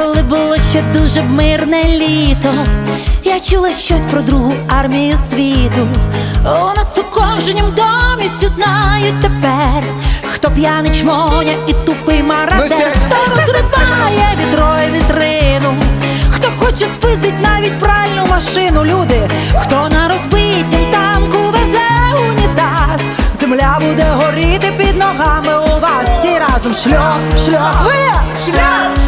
Коли було ще дуже мирне літо, я чула щось про другу армію світу. У нас у кожнім домі всі знають тепер, хто п'яний чмоня і тупий марадер, ну, хто розриває вітрою вітрину, хто хоче спиздить навіть пральну машину. Люди, хто на розбитім танку везе унітаз, земля буде горіти під ногами у вас. Всі разом шльо, шльо, ви шльо.